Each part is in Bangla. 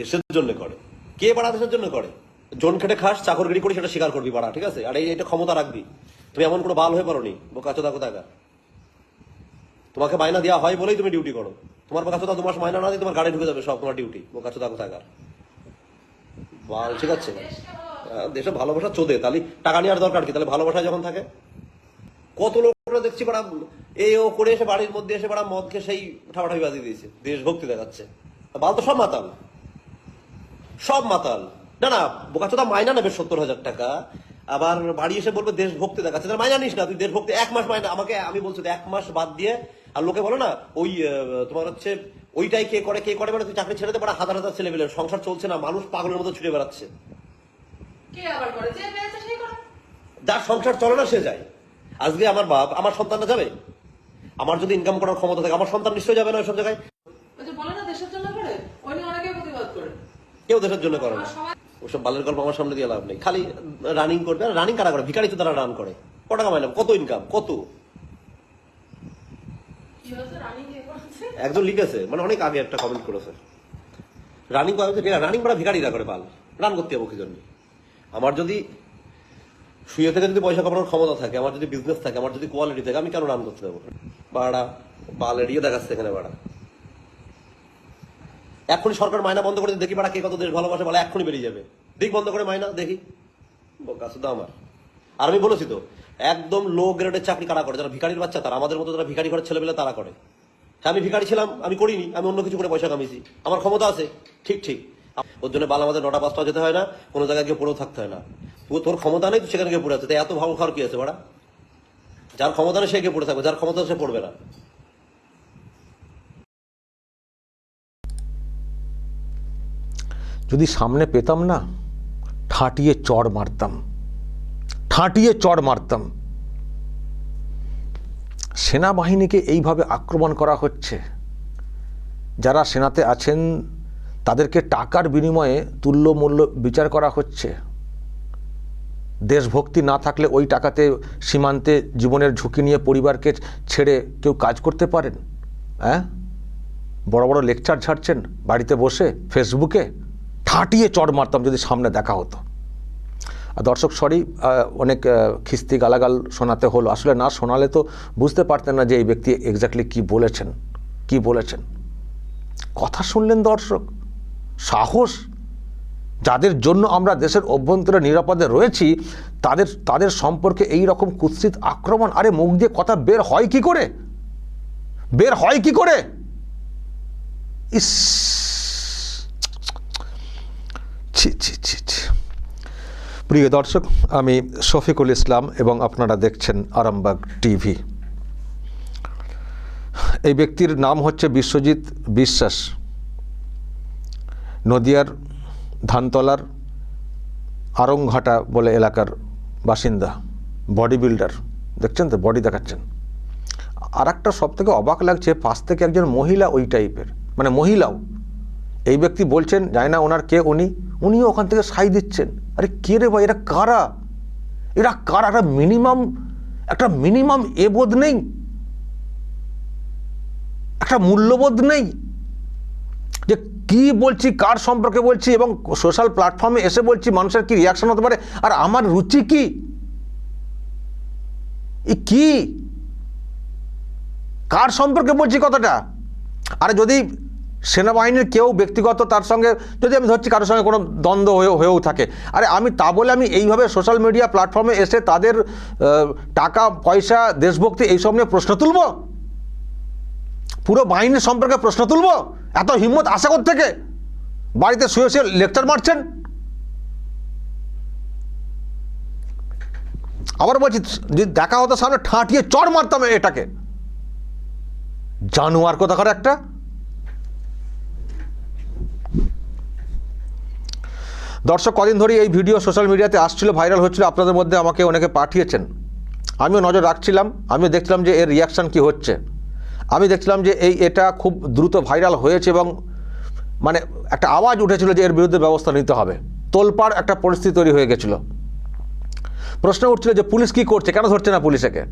দেশের জন্য করে। কে বাড়া দেশের জন্য করে? জন খেটে খাস, চাকরগিরি করি সেটা স্বীকার করবি বাড়া, ঠিক আছে? আর এই এটা ক্ষমতা রাখবি। তুমি এমন কোনো বাল হয়ে পারোনি, বোকা চোদা কোথাকার? তোমাকে মাইনা দেওয়া হয় বলেই তুমি ডিউটি করো। তোমার বোকা চোদা দু মাস মাইনা না দিয়ে তোমার গাড়ি ঢুকে যাবে সব তোমার ডিউটি, বোকা চোদা কোথাকার? বাল, ঠিক আছে? দেশে ভালোবাসা চোদে, তাহলে টাকা নেওয়ার দরকার কি? তাহলে ভালোবাসা যখন থাকে, কত লোকরা দেখছি বাড়া এই ও করে এসে বাড়ির মধ্যে এসে বাড়া মদ খেয়ে সেই ঠাপাঠাপি বাজিয়ে দিয়েছে, দেশভক্তি দেখাচ্ছে। বাল তো সব মাতাল। সব মাতাল। না না বোকাচোদা মাইনা নেবে সত্তর হাজার টাকা। আবার বাড়ি এসে বলবে দেশভক্তি দেখাচ্ছে। তাহলে মাইনা নিস না তুই দেশভক্তি এক মাস মাইনা আমাকে আমি বলছি এক মাস বাদ দিয়ে আর লোকে বলো না ওই তোমার হচ্ছে ওইটাই কে করে কে করে মানে তুই চাকরি ছেড়ে দে পারা হাজার হাজার ছেলে পেলে সংসার চলছে না মানুষ পাগলের মতো ছুটে বেড়াচ্ছে। যার সংসার চলে না সে যায়। আজকে আমার বাপ আমার সন্তানটা যাবে? আমার যদি ইনকাম করার ক্ষমতা থাকে আমার সন্তান নিশ্চয়ই যাবে না ওইসব জায়গায় ওই যে বলে না দেশের জন্য করে ওই নিয়ে অনেকে প্রতিবাদ করে কেউ দেশের জন্য করে না। ওসব বালের গল্প আমার সামনে দিয়ে লাভ নেই। খালি রানিং করবে। রানিং কারা করে? ভিকারি তো তারা রান করে। ক টাকা কত ইনকাম কত? একজন লিখেছে মানে অনেক আগে একটা কমেন্ট করেছে। রানিং করে রানিং করা ভিকারিরা করে পাল রান করতে যাব কি জন্য? আমার যদি শুয়ে থেকে যদি পয়সা কামানোর ক্ষমতা থাকে, আমার যদি বিজনেস থাকে, আমার যদি কোয়ালিটি থাকে, আমি কেন রান করতে যাব? বাড়া বাল এড়িয়ে দেখাচ্ছে এখানে বাড়া। এক্ষুনি সরকার মাইনা বন্ধ করে দেখি বাড়া কে কত দেশ ভালোবাসে বলে, এক্ষুনি বেরিয়ে যাবে। দিক বন্ধ করে মাইনা, দেখি। বোকা শুধু আমার। আর আমি বলেছি তো, একদম লো গ্রেডের চাকরি কারা করে? যারা ভিখারির বাচ্চা, তারা আমাদের মতো যারা ভিখারি ঘরের ছেলেবেলে তারা করে। হ্যাঁ আমি ভিখারি ছিলাম, আমি করিনি, আমি অন্য কিছু করে পয়সা কামিয়েছি। আমার ক্ষমতা আছে, ঠিক ঠিক। ওর জন্য বাল আমাদের নটা পাঁচটা যেতে হয় না, কোনো জায়গায় গিয়ে পড়েও থাকতে হয় না। তোর ক্ষমতা নেই সেখানে গিয়ে পড়ে আছে তাই এত ভালো খাওয়ার কি আছে বাড়া? যার ক্ষমতা নেই, সে গিয়ে পড়ে থাকবে, যার ক্ষমতা সে পড়বে না। যদি সামনে পেতাম না, ঠাটিয়ে চড় মারতাম। ঠাটিয়ে চড় মারতাম। সেনাবাহিনীকে এইভাবে আক্রমণ করা হচ্ছে। যারা সেনাতে আছেন, তাদেরকে টাকার বিনিময়ে তুল্য মূল্য বিচার করা হচ্ছে। দেশভক্তি না থাকলে ওই টাকাতে সীমান্তে জীবনের ঝুঁকি নিয়ে পরিবারকে ছেড়ে কেউ কাজ করতে পারেন? হ্যাঁ বড় বড় লেকচার ছাড়ছেন বাড়িতে বসে, ফেসবুকে? ঠাটিয়ে চড় মারতাম যদি সামনে দেখা হতো। দর্শক সরি অনেক খিস্তি গালাগাল শোনাতে হলো। আসলে না শোনালে তো বুঝতে পারতেন না যে এই ব্যক্তি এক্স্যাক্টলি কি বলেছেন কি বলেছেন। কথা শুনলেন দর্শক, সাহস। যাদের জন্য আমরা দেশের অভ্যন্তরে নিরাপদে রয়েছি, তাদের তাদের সম্পর্কে এই রকম কুৎসিত আক্রমণ, আরে মুখ দিয়ে কথা বের হয় কি করে? বের হয় কি করে? ইস ছি ছি ছি ছি। প্রিয় দর্শক, আমি শফিকুল ইসলাম এবং আপনারা দেখছেন আরামবাগ টিভি। এই ব্যক্তির নাম হচ্ছে বিশ্বজিৎ বিশ্বাস। নদিয়ার ধানতলার আরংঘাটা বলে এলাকার বাসিন্দা বডি বিল্ডার দেখছেন তো? বডি দেখাচ্ছেন। আর একটা সব থেকে অবাক লাগছে, পাশ থেকে একজন মহিলা ওই টাইপের মানে মহিলাও। এই ব্যক্তি বলছেন, জানি না ওনার কে উনি উনিও ওখান থেকে সাই দিচ্ছেন। আরে কে রে ভাই, এরা কারা? এরা কারা? একটা মিনিমাম একটা মিনিমাম এবোধ নেই। একটা মূল্যবোধ নেই। যে কি বলছি, কার সম্পর্কে বলছি এবং সোশ্যাল প্ল্যাটফর্মে এসে বলছি, মানুষের কি রিয়াকশন হতে পারে? আর আমার রুচি কি? এ কি? কার সম্পর্কে বলছি কথাটা? আরে যদি সেনাবাহিনীর কেউ ব্যক্তিগত তার সঙ্গে, যদি আমি ধরছি কারোর সঙ্গে কোনো দ্বন্দ্ব হয়ে, হয়েও থাকে, আরে আমি তা বলে আমি এইভাবে সোশ্যাল মিডিয়া প্ল্যাটফর্মে এসে তাদের টাকা, পয়সা, দেশভক্তি এইসব নিয়ে প্রশ্ন তুলব? পুরো বাহিনীর সম্পর্কে প্রশ্ন তুলব? এত হিম্মত আশা থেকে বাড়িতে শুয়ে শুয়ে লেকচার মারছেন? আবার বলছি, যদি দেখা হতো সামনে ঠাঁটিয়ে চড় মারতাম এটাকে। জানুয়ার কোথাকার একটা? দর্শক, কদিন ধরেই এই ভিডিও সোশ্যাল মিডিয়াতে আসছিল, ভাইরাল হচ্ছিল, আপনাদের মধ্যে আমাকে অনেকে পাঠিয়েছেন। আমিও নজর রাখছিলাম, আমিও দেখছিলাম যে এর রিয়াকশান কি হচ্ছে। আমি দেখছিলাম যে এই এটা খুব দ্রুত ভাইরাল হয়েছে এবং মানে একটা আওয়াজ উঠেছিল যে এর বিরুদ্ধে ব্যবস্থা নিতে হবে। তোলপাড় একটা পরিস্থিতি তৈরি হয়ে গেছিল। প্রশ্ন উঠছিল যে পুলিশ কি করছে? কেন ধরছে না পুলিশ একে?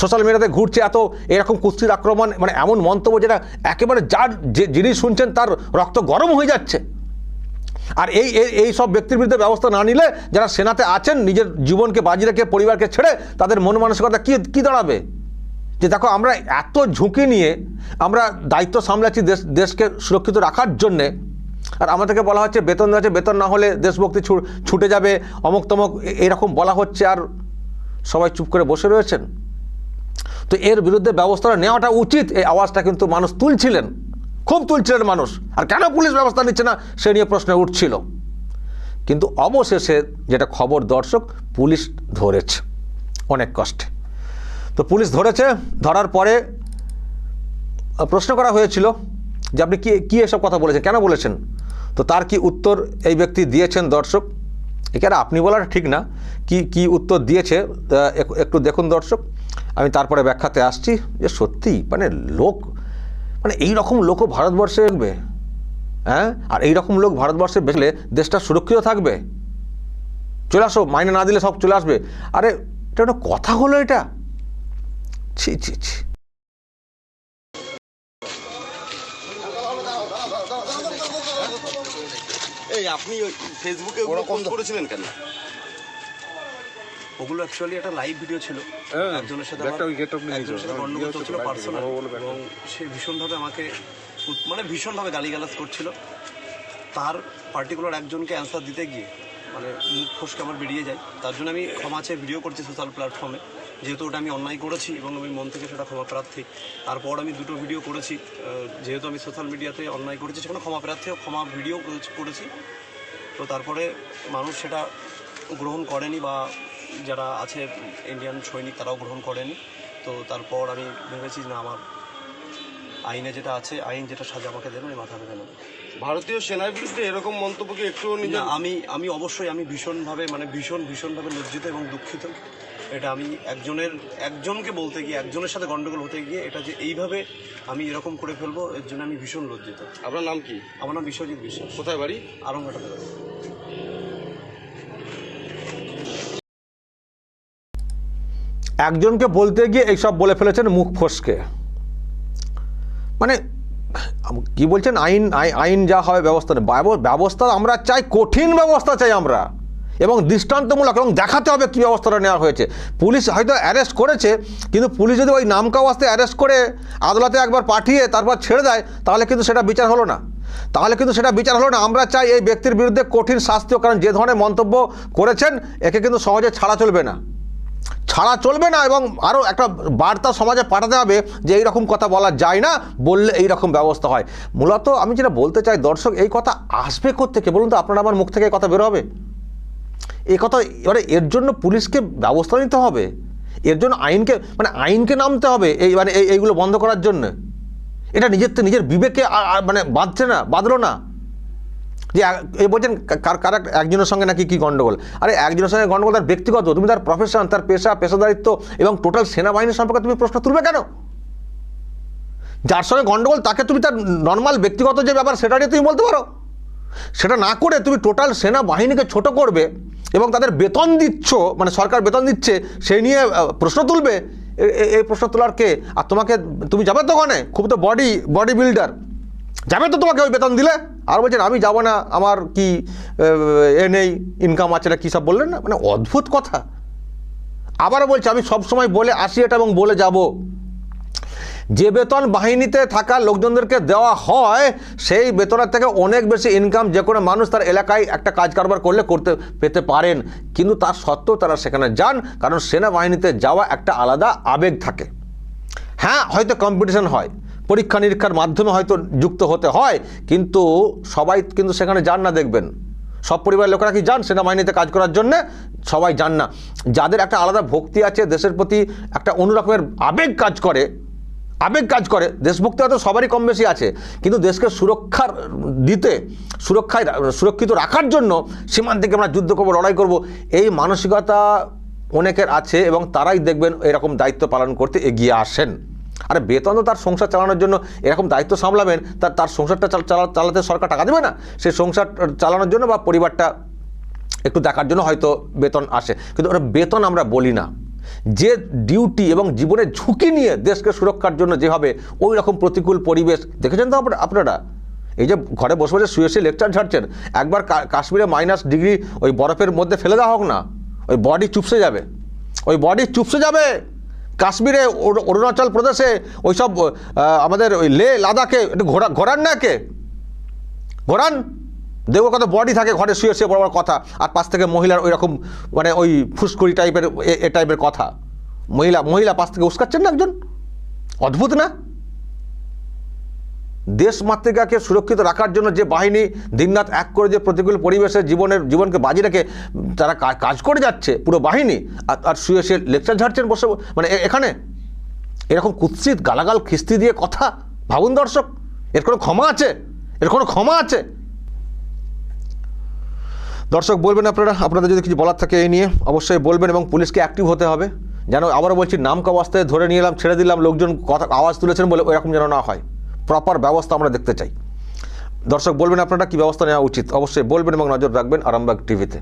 সোশ্যাল মিডিয়াতে ঘুরছে এত এরকম কুস্তির আক্রমণ মানে এমন মন্তব্য যেটা একেবারে যার যে যিনি শুনছেন তার রক্ত গরম হয়ে যাচ্ছে। আর এই, এই- সব ব্যক্তির বিরুদ্ধে ব্যবস্থা না নিলে যারা সেনাতে আছেন, নিজের জীবনকে বাজি রেখে পরিবারকে ছেড়ে তাদের মন মানসিকতা কী কী দাঁড়াবে? যে দেখো, আমরা এত ঝুঁকি নিয়ে আমরা দায়িত্ব সামলাচ্ছি দেশ, দেশকে সুরক্ষিত রাখার জন্যে, আর আমাদেরকে বলা হচ্ছে বেতন দেওয়া হচ্ছে, বেতন না হলে দেশভক্তি ছুটে যাবে অমুক তমক এরকম বলা হচ্ছে, আর সবাই চুপ করে বসে রয়েছেন। তো এর বিরুদ্ধে ব্যবস্থাটা নেওয়াটা উচিত, এই আওয়াজটা কিন্তু মানুষ তুলছিলেন। খুব তুলছিলেন মানুষ। আর কেন পুলিশ ব্যবস্থা নিচ্ছে না, সে নিয়ে প্রশ্ন উঠছিল। কিন্তু অবশেষে যেটা খবর দর্শক, পুলিশ ধরেছে অনেক কষ্টে। তো পুলিশ ধরেছে, ধরার পরে প্রশ্ন করা হয়েছিল যে আপনি কি, কী এসব কথা বলেছেন, কেন বলেছেন? তো তার কি উত্তর এই ব্যক্তি দিয়েছেন দর্শক? এখানে আপনি বলাটা ঠিক না। কি কি উত্তর দিয়েছে একটু দেখুন দর্শক। আমি তারপরে ব্যাখ্যাতে আসছি যে সত্যি মানে লোক মানে এই রকম লোকও ভারতবর্ষে দেখবে হ্যাঁ? আর এই রকম লোক ভারতবর্ষে বেসলে দেশটা সুরক্ষিত থাকবে। চলে আসো মাইনে না দিলে সব চলে আসবে। আরে এটা একটা কথা হলো এটা। ছি ছি ছি। এই আপনি ওই ফেসবুকে করেছিলেন কেন? ওগুলো অ্যাকচুয়ালি একটা লাইভ ভিডিও ছিল। একজনের সাথে আমার- একজনের সাথে গন্ডগোল চলছিল পার্সোনাল এবং সে ভীষণভাবে আমাকে মানে ভীষণভাবে গালিগালাজ করছিল। তার পার্টিকুলার একজনকে অ্যান্সার দিতে গিয়ে মানে মুখ ফসকে আমার বেরিয়ে যায়। তার জন্য আমি ক্ষমা চেয়ে ভিডিও করছি সোশ্যাল প্ল্যাটফর্মে যেহেতু ওটা আমি অন্যায় করেছি এবং আমি মন থেকে সেটা ক্ষমা প্রার্থী। তারপর আমি দুটো ভিডিও করেছি। যেহেতু আমি সোশ্যাল মিডিয়াতে অন্যায় করেছি সেখানে ক্ষমা প্রার্থী ক্ষমা ভিডিও করেছি। তো তারপরে মানুষ সেটা গ্রহণ করেনি বা যারা আছে ইন্ডিয়ান সৈনিক তারাও গ্রহণ করেনি। তো তারপর আমি ভেবেছি না আমার আইনে যেটা আছে আইন যেটা সাজা আমাকে দেবে আমি মাথা নেব। ভারতীয় সেনার বিরুদ্ধে এরকম মন্তব্যকে একটু আমি আমি অবশ্যই আমি ভীষণভাবে মানে ভীষণ ভীষণভাবে লজ্জিত এবং দুঃখিত। এটা আমি একজনের একজনকে বলতে গিয়ে একজনের সাথে গন্ডগোল হতে গিয়ে এটা যে এইভাবে আমি এরকম করে ফেলব এর জন্য আমি ভীষণ লজ্জিত। আপনার নাম কি? আমার নাম বিশ্বজিৎ বিশ্বাস। কোথায় বাড়ি? আরঙ্গাটাতে বাড়ি। একজনকে বলতে গিয়ে এইসব বলে ফেলেছেন মুখ ফসকে। মানে কি বলছেন? আইন আই- আইন যা হবে ব্যবস্থা। ব্যবস্থা আমরা চাই কঠিন ব্যবস্থা চাই আমরা। এবং দৃষ্টান্তমূলক এবং দেখাতে হবে কী ব্যবস্থাটা নেওয়া হয়েছে। পুলিশ হয়তো অ্যারেস্ট করেছে কিন্তু পুলিশ যদি ওই নামকা ওয়াস্তে অ্যারেস্ট করে আদালতে একবার পাঠিয়ে তারপর ছেড়ে দেয় তাহলে কিন্তু সেটা বিচার হলো না। তাহলে কিন্তু সেটা বিচার হলো না। আমরা চাই এই ব্যক্তির বিরুদ্ধে কঠিন শাস্তি হোক, কারণ যে ধরনের মন্তব্য করেছেন একে কিন্তু সহজে ছাড়া চলবে না। ছাড়া চলবে না এবং আরও একটা বার্তা সমাজে পাঠাতে হবে যে এই রকম কথা বলা যায় না বললে এই রকম ব্যবস্থা হয়। মূলত আমি যেটা বলতে চাই, দর্শক, এই কথা আসবে থেকে বলুন তো, আপনার আমার মুখ থেকে কথা বের হবে? এই কথা, এবারে এর জন্য পুলিশকে ব্যবস্থা নিতে হবে। এর জন্য আইনকে মানে আইনকে নামতে হবে এই মানে এই, এইগুলো বন্ধ করার জন্য। এটা নিজের নিজের বিবেকে মানে বাঁধছে না, বাঁধলো না। যে এই বলছেন কার কার একজনের সঙ্গে নাকি কী গণ্ডগোল আরে একজনের সঙ্গে গণ্ডগোল তার ব্যক্তিগত, তুমি তার প্রফেশন তার পেশা, পেশাদারিত্ব এবং টোটাল সেনাবাহিনী সম্পর্কে তুমি প্রশ্ন তুলবে কেন? যার সঙ্গে গণ্ডগোল তাকে তুমি তার নর্মাল ব্যক্তিগত যে ব্যাপার সেটা নিয়ে তুমি বলতে পারো। সেটা না করে তুমি টোটাল সেনাবাহিনীকে ছোট করবে এবং তাদের বেতন দিচ্ছ মানে সরকার বেতন দিচ্ছে, সেই নিয়ে প্রশ্ন তুলবে। এ- এ- এই প্রশ্ন তোলার কে? আর তোমাকে, তুমি যাবে তো ওখানে? খুব তো বডি বডি বিল্ডার যাবে তো তোমাকে ওই বেতন দিলে। আর বলছেন আমি যাব না, আমার কি, এ নেই ইনকাম আছে না, কী সব বললেন না? মানে অদ্ভুত কথা। আবারও বলছে, আমি সব সময় বলে আসি এটা এবং বলে যাব। যে বেতন বাহিনীতে থাকা লোকজনদেরকে দেওয়া হয়, সেই বেতনের থেকে অনেক বেশি ইনকাম যে কোনো মানুষ তার এলাকায় একটা কাজ কারবার করলে করতে, পেতে পারেন। কিন্তু তার সত্ত্বেও তারা সেখানে যান, কারণ সেনাবাহিনীতে যাওয়া একটা আলাদা আবেগ থাকে। হ্যাঁ হয়তো কম্পিটিশন হয়। পরীক্ষা নিরীক্ষার মাধ্যমে হয়তো যুক্ত হতে হয়, কিন্তু সবাই কিন্তু সেখানে যান না দেখবেন। সব পরিবারের লোকেরা কি যান সেনাবাহিনীতে কাজ করার জন্য? সবাই যান না। যাদের একটা আলাদা ভক্তি আছে, দেশের প্রতি একটা অন্যরকমের আবেগ কাজ করে, আবেগ কাজ করে, দেশভক্তি হয়তো সবারই কম বেশি আছে, কিন্তু দেশকে সুরক্ষার দিতে, সুরক্ষায় সুরক্ষিত রাখার জন্য সীমান্তে আমরা যুদ্ধ করব, লড়াই করব, এই মানসিকতা অনেকের আছে এবং তারাই দেখবেন এরকম দায়িত্ব পালন করতে এগিয়ে আসেন। আরে বেতন তো তার সংসার চালানোর জন্য এরকম দায়িত্ব সামলাবেন, তার তার সংসারটা চাল- চালা- চালাতে সরকার টাকা দেবে না। সেই সংসার চালানোর জন্য বা পরিবারটা একটু দেখার জন্য হয়তো বেতন আসে। কিন্তু ওরা বেতন আমরা বলি না। যে ডিউটি এবং জীবনের ঝুঁকি নিয়ে দেশকে সুরক্ষার জন্য যেভাবে ওই রকম প্রতিকূল পরিবেশ, দেখেছেন তো আপনারা- এই যে ঘরে বসে বসে শুয়ে শুয়ে লেকচার ঝাড়ছেন, একবার কাশ্মীরে মাইনাস ডিগ্রি ওই বরফের মধ্যে ফেলে দেওয়া হোক না, ওই বডি চুপসে যাবে। ওই বডি চুপসে যাবে। কাশ্মীরে অরুণাচল প্রদেশে ওই সব আমাদের ওই লে লাদাখে একটু ঘোরা, ঘোরান না কে ঘোরান? দেখব কত বডি থাকে ঘরে শুয়ে শুয়ে বড় বড় কথা। আর পাশ থেকে মহিলার ওই রকম মানে ওই ফুসকুড়ি টাইপের এ টাইপের কথা। মহিলা মহিলা পাশ থেকে উস্কাচ্ছেন না একজন? অদ্ভুত না? দেশ মাতৃকাকে সুরক্ষিত রাখার জন্য যে বাহিনী দিনরাত এক করে যে প্রতিকূল পরিবেশে জীবনের, জীবনকে বাজি রেখে তারা কাজ করে যাচ্ছে, পুরো বাহিনী, আর শুয়ে শুয়ে লেকচার ঝাড়ছেন বসে মানে এখানে এরকম কুৎসিত গালাগাল, খিস্তি দিয়ে কথা, ভাবুন দর্শক, এর কোনো ক্ষমা আছে? এর কোনো ক্ষমা আছে? দর্শক, বলবেন আপনারা, আপনাদের যদি কিছু বলার থাকে এই নিয়ে, অবশ্যই বলবেন এবং পুলিশকে অ্যাক্টিভ হতে হবে। যেন আবারও বলছি নাম কাওয়াস্তে ধরে নিয়ে এলাম, ছেড়ে দিলাম, লোকজন কথা, আওয়াজ তুলেছেন বলে ওইরকম যেন না হয়। প্রপার ব্যবস্থা আমরা দেখতে চাই। দর্শক, বলবেন আপনারা কী ব্যবস্থা নেওয়া উচিত? অবশ্যই বলবেন এবং নজর রাখবেন আরামবাগ টিভিতে